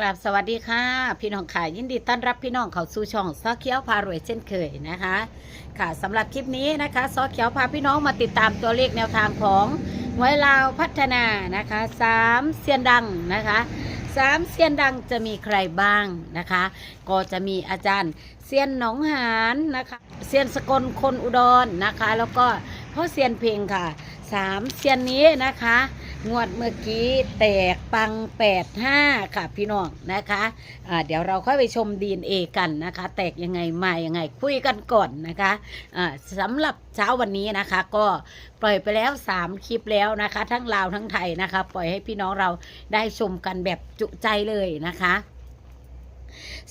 กราบสวัสดีค่ะ พี่น้องค่ะยินดีต้อนรับพี่น้องเข้าสู่ช่องซอเขียวพารวยเช่นเคยนะคะ ค่ะสำหรับคลิปนี้นะคะซอเขียวพาพี่น้องมาติดตามตัวเลขแนวทางของไวยลาวพัฒนานะคะสามเซียนดังนะคะสามเซียนดังจะมีใครบ้างนะคะ ก็จะมีอาจารย์เซียนหนองหานนะคะเซียนสกลคนอุดรนะคะ แล้วก็พ่อเซียนเพลงค่ะสามเซียนนี้นะคะ งวดเมื่อกี้แตกปัง 85 ค่ะพี่น้องนะคะะเดี๋ยวเราค่อยไปชมดีเอกันนะคะ แตกยังไงมายังไง คุยกันก่อนนะคะะสำหรับเช้าวันนี้นะคะ ก็ปล่อยไปแล้ว 3 คลิปแล้วนะคะ ทั้งลาวทั้งไทยนะคะ ปล่อยให้พี่น้องเราได้ชมกันแบบจุใจเลยนะคะ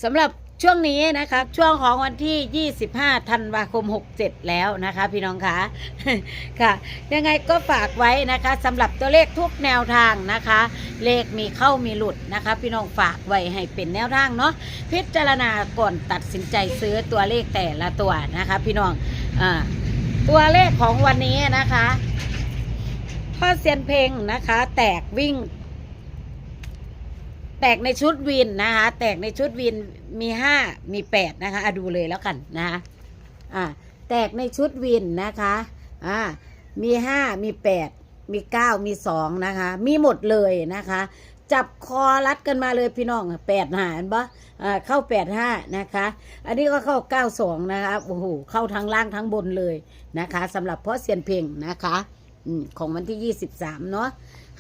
สำหรับช่วงนี้นะคะช่วงของวันที่ 25 ธันวาคม 67 แล้วนะคะ พี่น้องคะค่ะ ยังไงก็ฝากไว้นะคะสำหรับตัวเลขทุกแนวทางนะคะ เลขมีเข้ามีหลุดนะคะ พี่น้องฝากไว้ให้เป็นแนวทางเนาะพิจารณาก่อนตัดสินใจซื้อตัวเลขแต่ละตัวนะคะ พี่น้องอ่าตัวเลขของวันนี้นะคะพ่อเซียนเพลงนะคะ แตกวิ่ง ตกในชุดวินนะคะ แตกในชุดวินมีห้ามีแปดนะคะอะดูเลยแล้วกันนะคะอ่าแตกในชุดวินนะคะอ่ามีห้ามีแปดมีเก้ามีสองนะคะ มีหมดเลยนะคะ จับคอรัดกันมาเลยพี่น้องแปดหารปะอ่าเข้าแปดห้านะคะ อันนี้ก็เข้าเก้าสองนะคะโอ้โหเข้าทั้งล่างทั้งบนเลยนะคะสำหรับพ่อเซียนเพลงนะคะ ของวันที่ยี่สิบสามเนาะ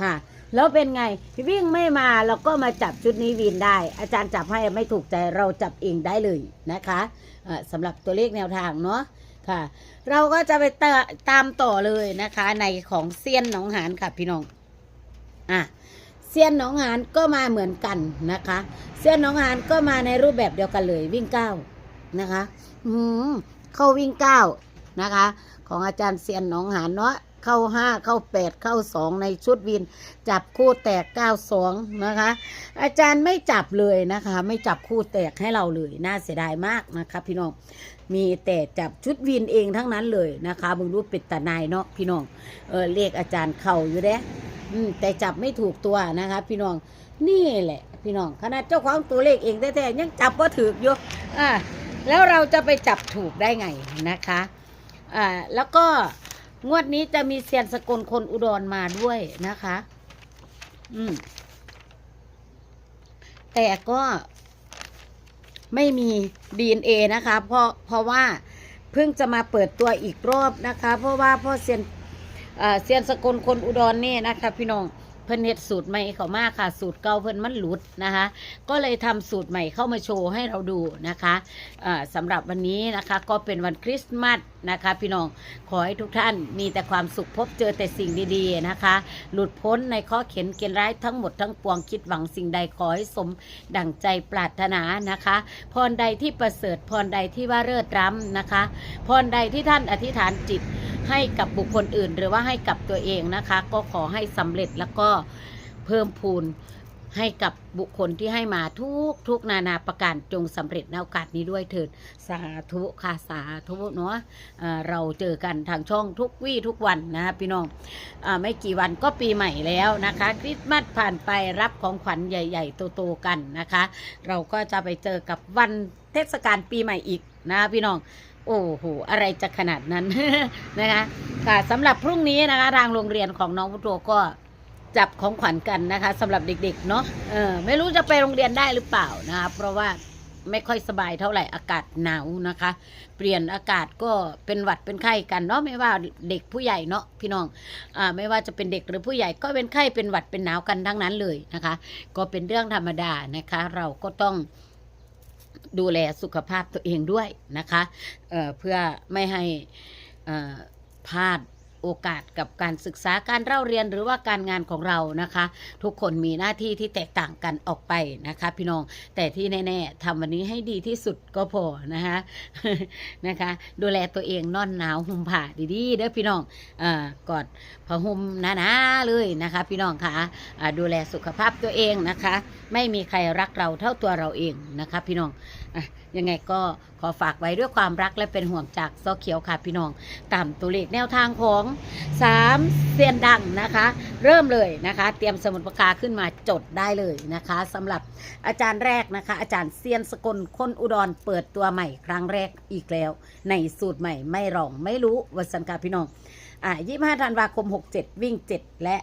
ค่ะ แล้วเป็นไงวิ่งไม่มาเราก็มาจับชุดนี้วินได้ อาจารย์จับให้ไม่ถูกใจเราจับเองได้เลยนะคะเอ่อสำหรับตัวเลขแนวทางเนาะค่ะ เราก็จะไปตตามต่อเลยนะคะ ในของเซียนหนองหานค่ะพี่น้องอะเซียนหนองหานก็มาเหมือนกันนะคะ เซียนหนองหานก็มาในรูปแบบเดียวกันเลย วิ่งเก้านะคะ อืมเข้าวิ่งเก้านะคะ ของอาจารย์เซียนหนองหานเนาะ เข้าห้าเข้าแปดเข้าสองในชุดวิน จับคู่แตก92นะคะ อาจารย์ไม่จับเลยนะคะ ไม่จับคู่แตกให้เราเลยน่าเสียดายมากนะคะพี่น้องมีแต่จับชุดวินเองทั้งนั้นเลยนะคะบึงรู้เป็ดตานายเนาะพี่น้องเออเรียกอาจารย์เข่าอยู่เด้อมแต่จับไม่ถูกตัวนะคะ พี่น้องนี่แหละ พี่น้องขนาดเจ้าของตัวเลขเองแท้ๆยังจับว่าถูกอยู่อ่าแล้วเราจะไปจับถูกได้ไงนะคะอ่าแล้วก็ งวดนี้จะมีเซียนสกลคนอุดรมาด้วยนะคะ อืม แต่ก็ไม่มี DNA นะคะ เพราะเพราะว่าเพิ่งจะมาเปิดตัวอีกรอบนะคะ เพราะว่าพ่อเซียนเซียนสกลคนอุดรนี่นะคะ พี่น้องเพิ่นเฮ็ดสูตรใหม่เขามากค่ะ สูตรเก่าเพิ่นมันหลุดนะคะ ก็เลยทำสูตรใหม่เข้ามาโชว์ให้เราดูนะคะอ่าสำหรับวันนี้นะคะ ก็เป็นวันคริสต์มาส นะคะ พี่น้องขอให้ทุกท่านมีแต่ความสุขพบเจอแต่สิ่งดีๆนะคะ หลุดพ้นในข้อเข็นเกณฑ์ร้ายทั้งหมดทั้งปวงคิดหวังสิ่งใดขอให้สมดั่งใจปรารถนานะคะ พรใดที่ประเสริฐพรใดที่ว่าเลิศล้ำนะคะ พรใดที่ท่านอธิษฐานจิตให้กับบุคคลอื่น หรือว่าให้กับตัวเองนะคะ ก็ขอให้สำเร็จแล้วก็เพิ่มพูน ให้กับบุคคลที่ให้มาทุกทุกนานาประการจงสำเร็จในโอกาสนี้ด้วยเถิดสาธุค่ะสาธุเนาะเราเจอกันทางช่องทุกวี่ทุกวันนะคะพี่น้องอไม่กี่วันก็ปีใหม่แล้วนะคะคริสต์มาสผ่านไปรับของขวัญใหญ่ ๆ โตๆกันนะคะ เราก็จะไปเจอกับวันเทศกาลปีใหม่อีกนะพี่น้องโอ้โห อะไรจะขนาดนั้นนะคะค่ะสำหรับพรุ่งนี้นะคะ ทางโรงเรียนของน้องพุทโธก็ จับของขวัญกันนะคะสำหรับเด็กๆเนาะเออไม่รู้จะไปโรงเรียนได้หรือเปล่านะคะเพราะว่าไม่ค่อยสบายเท่าไหร่อากาศหนาวนะคะ เปลี่ยนอากาศก็เป็นหวัดเป็นไข้กันเนาะไม่ว่าเด็กผู้ใหญ่เนาะพี่น้องอ่าไม่ว่าจะเป็นเด็กหรือผู้ใหญ่ก็เป็นไข้เป็นหวัดเป็นหนาวกันทั้งนั้นเลยนะคะ ก็เป็นเรื่องธรรมดานะคะ เราก็ต้องดูแลสุขภาพตัวเองด้วยนะคะเอ่อเพื่อไม่ให้อ่อพลาด โอกาสกับการศึกษาการเล่าเรียนหรือว่าการงานของเรานะคะ ทุกคนมีหน้าที่ที่แตกต่างกันออกไปนะคะ พี่น้องแต่ที่แน่ๆทำวันนี้ให้ดีที่สุดก็พอนะคะนะคะ ดูแลตัวเองนอนหนาวห่มผ้าดีๆเด้อพี่น้องเอ่อกอดผ้าห่มหนาๆเลยนะคะ พี่น้องค่ะอ่าดูแลสุขภาพตัวเองนะคะ ไม่มีใครรักเราเท่าตัวเราเองนะคะ พี่น้อง ยังไงก็ขอฝากไว้ด้วยความรักและเป็นห่วงจากซอเขียวค่ะพี่น้อง ตามตัวเลขแนวทางของสามเซียนดังนะคะ เริ่มเลยนะคะ เตรียมสมุดปากกาขึ้นมาจดได้เลยนะคะสำหรับอาจารย์แรกนะคะ อาจารย์เซียนสกลคนอุดรเปิดตัวใหม่ครั้งแรกอีกแล้ว ในสูตรใหม่ไม่รองไม่รู้วัสันกาพี่น้องอ่า25ธันวาคม 67 วิ่ง 7 และ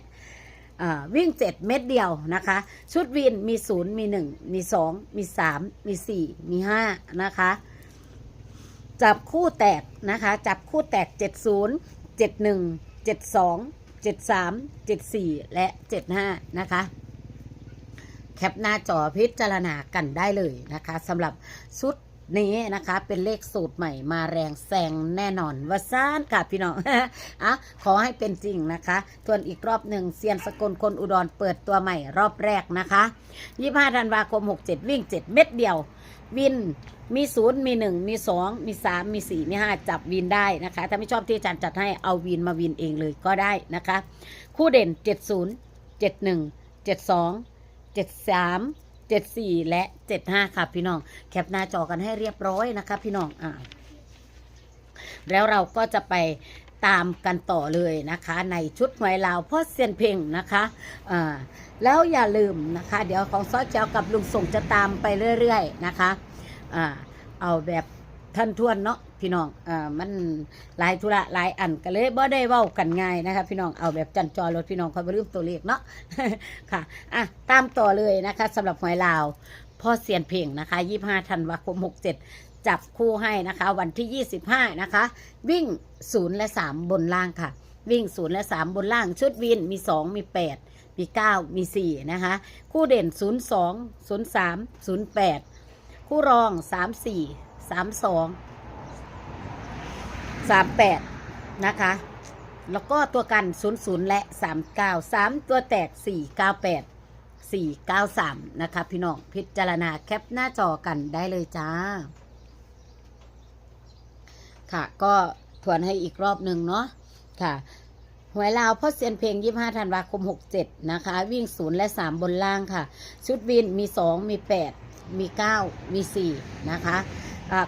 วิ่ง7เม็ดเดียวนะคะ ชุดวินมี0มี1มี2มี3มี4มี5นะคะ จับคู่แตกนะคะ จับคู่แตก70 71 72 73 74และ75นะคะ แคปหน้าจอพิจารณากันได้เลยนะคะสำหรับชุด นี้นะคะ เป็นเลขสูตรใหม่มาแรงแซงแน่นอนวาซานค่ะพี่น้องอะขอให้เป็นจริงนะคะทวนอีกรอบหนึ่งเซียนสกลคนอุดรเปิดตัวใหม่รอบแรกนะคะ25ธันวาคม 67 วิ่ง 7 เม็ดเดียว วินมีศูนย์มีหนึ่งมีสองมีสามมีสี่มีห้าจับวินได้นะคะ ถ้าไม่ชอบที่อาจารย์จัดให้เอาวินมาวินเองเลยก็ได้นะคะ คู่เด่นเจ็ดศู นย์เจ็ดสี่และเจ็ดห้าค่ะพี่น้อง แคปหน้าจอกันให้เรียบร้อยนะคะพี่น้องอ่าแล้วเราก็จะไปตามกันต่อเลยนะคะ ในชุดหวยลาวพ่อเซียนเพ่งนะคะอ่าแล้วอย่าลืมนะคะ เดี๋ยวของซอยเจ้ากับลุงส่งจะตามไปเรื่อย ๆ นะคะอ่าเอาแบบท่านทวนเนาะ พี่น้องอ่ามันหลายธุระหลายอันก็เลยบ่ได้เว้ากันง่ายนะคะพี่น้องเอาแบบจันจอรถพี่น้องคอยมาลืมตัวเลขเนาะค่ะอะตามต่อเลยนะคะสำหรับหวยลาวพ่อเซียนเพ่งนะคะ25ธันวาคม67 จับคู่ให้นะคะ วันที่ 25 นะคะ วิ่ง 0 และ 3 บนล่างค่ะ วิ่ง 0 และ 3 บนล่าง ชุดวินมี 2 มี 8 มี 9 มี 4 นะคะ คู่เด่น 0 2 0 3 0 8 คู่รอง 3 4 3 2 3 8 นะคะ แล้วก็ตัวกัน 0 0 และ 3 9 3 ตัวแตก 4 9 8 4 9 3 นะคะ พี่น้องพิจารณาแคปหน้าจอกันได้เลยจ้า ค่ะก็ทวนให้อีกรอบหนึ่งเนาะค่ะหวยลาวพ่อเซียนเพลง 25ธันวาคม 67 นะคะ วิ่ง 0 และ 3 บนล่างค่ะ ชุดวินมี 2 มี 8 มี 9 มี 4 นะคะ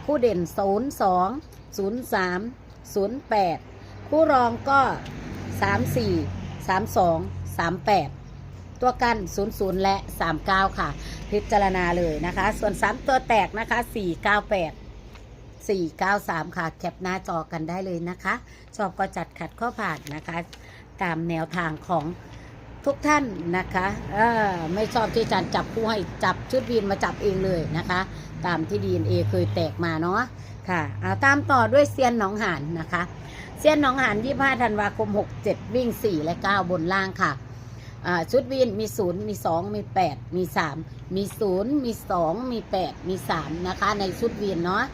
คู่เด่น 0 2 0 3 0 8 คู่รองก็ 3 4 3 2 3 8 ตัวกัน 00 และ 39 ค่ะ พิจารณาเลยนะคะ ส่วน 3 ตัวแตกนะคะ 498 493 ค่ะ แคปหน้าจอกันได้เลยนะคะ ชอบก็จัดขัดข้อผ่านนะคะ ตามแนวทางของทุกท่านนะคะออไม่ชอบที่อาจารย์จับผู้ให้จับชุดวีนมาจับเองเลยนะคะ ตามที่ DNA เคยแตกมาเนาะ ค่ะเอาตามต่อด้วยเซียนหนองหานนะคะ เซียนหนองหานยี่ห้าธันวาคมหกเจ็ดวิ่งสี่และเก้าบนล่างค่ะชุดวินมีศูนย์มีสองมีแปดมีสามมีศูนย์มีสองมีแปดมีสามนะคะ ในชุดวินเนาะ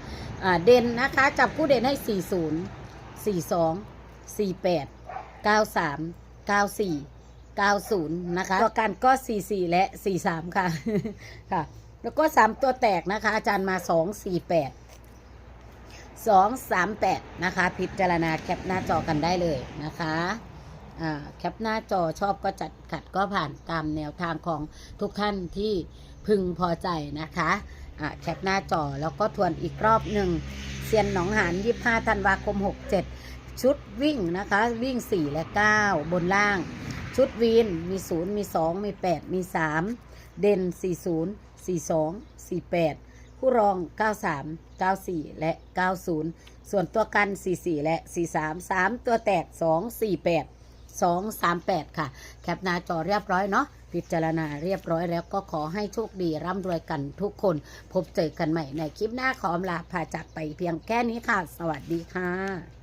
เด่นนะคะจับผู้เด่นให้สี่ศูนย์สี่สองสี่แปดเก้าสามเก้าสี่เก้าศูนย์นะคะตัวการก็สี่สี่และสี่สามค่ะค่ะ แล้วก็สามตัวแตกนะคะ อาจารย์มาสองสี่แปด 38 นะคะ พิจารณาแคปหน้าจอกันได้เลยนะคะแคปหน้าจอชอบก็จัดขัดก็ผ่านตามแนวทางของทุกท่านที่พึงพอใจนะคะะแคปหน้าจอแล้วก็ทวนอีกรอบหนึ่งเซียนหนองหาน25ธันวาคม 67 ชุดวิ่งนะคะ วิ่ง 4 และ 9 บนล่าง ชุดวีนมี 0 มี 2 มี 8 มี 3 เด่น 40 42 48 ผู้รอง 93 94 และ 90 ส่วนตัวกัน 44 และ 43 3 ตัวแตก 2 48 238 ค่ะ แคปหน้าจอเรียบร้อยเนาะพิจารณาเรียบร้อยแล้วก็ขอให้โชคดีร่ำรวยกันทุกคน พบเจอกันใหม่ในคลิปหน้าขอมลาพาจากไปเพียงแค่นี้ค่ะ สวัสดีค่ะ